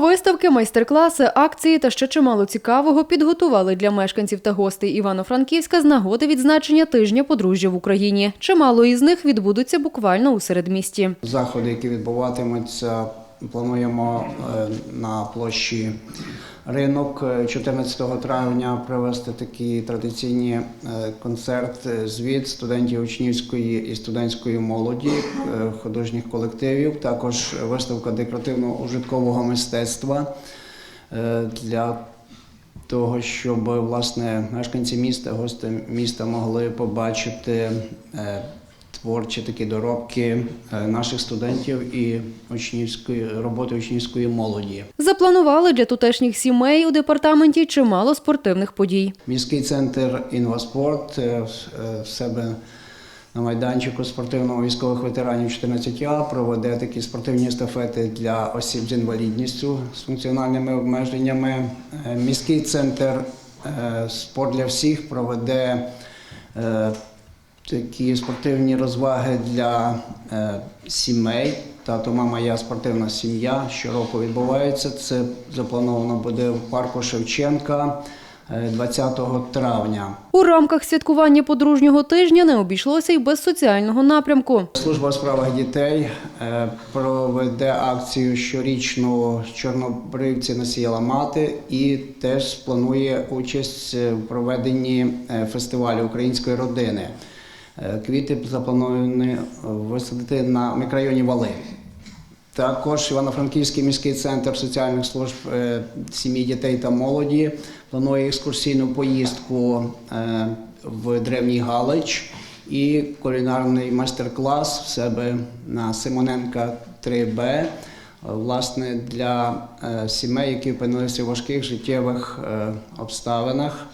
Виставки, майстер-класи, акції та ще чимало цікавого підготували для мешканців та гостей Івано-Франківська з нагоди відзначення тижня подружжя в Україні. Чимало із них відбудуться буквально у середмісті. Заходи, які відбуватимуться, плануємо е, на площі ринок Е, 14 травня провести такий традиційний е, концерт е, звіт студентів учнівської і студентської молоді, е, художніх колективів, також виставка декоративно-ужиткового мистецтва е, для того, щоб власне мешканці міста, гості міста могли побачити е, творчі такі доробки е, наших студентів і учнівської роботи учнівської молоді. Запланували для тутешніх сімей у департаменті чимало спортивних подій. Міський центр інваспорт е, в е, себе на майданчику спортивного військових ветеранів 14А проведе такі спортивні естафети для осіб з інвалідністю з функціональними обмеженнями. Міський центр спорт для всіх проведе такі спортивні розваги для е, сімей. Тато, мама, я спортивна сім'я. Щороку відбувається. Це заплановано буде в парку Шевченка е, 20 травня. У рамках святкування подружнього тижня не обійшлося й без соціального напрямку. Служба у справах дітей е, проведе акцію щорічну Чорнобривці насіяла мати і теж планує участь в проведенні е, фестивалю української родини. Е, Квіти заплановані висадити на мікрорайоні Вали. Також Івано-Франківський міський центр соціальних служб е, сім'ї, дітей та молоді планує екскурсійну поїздку е, в Древній Галич і кулінарний майстер-клас в себе на Симоненка 3Б. е, Власне, для сімей, які опинилися в важких життєвих обставинах,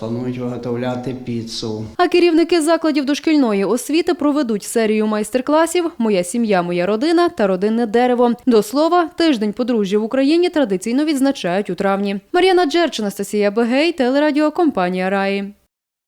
планують виготовляти піцу. А керівники закладів дошкільної освіти проведуть серію майстер-класів Моя сім'я, моя родина та родинне дерево. До слова, тиждень подружжя в Україні традиційно відзначають у травні. Мар'яна Джерч, Анастасія Бегей, телерадіокомпанія Раї.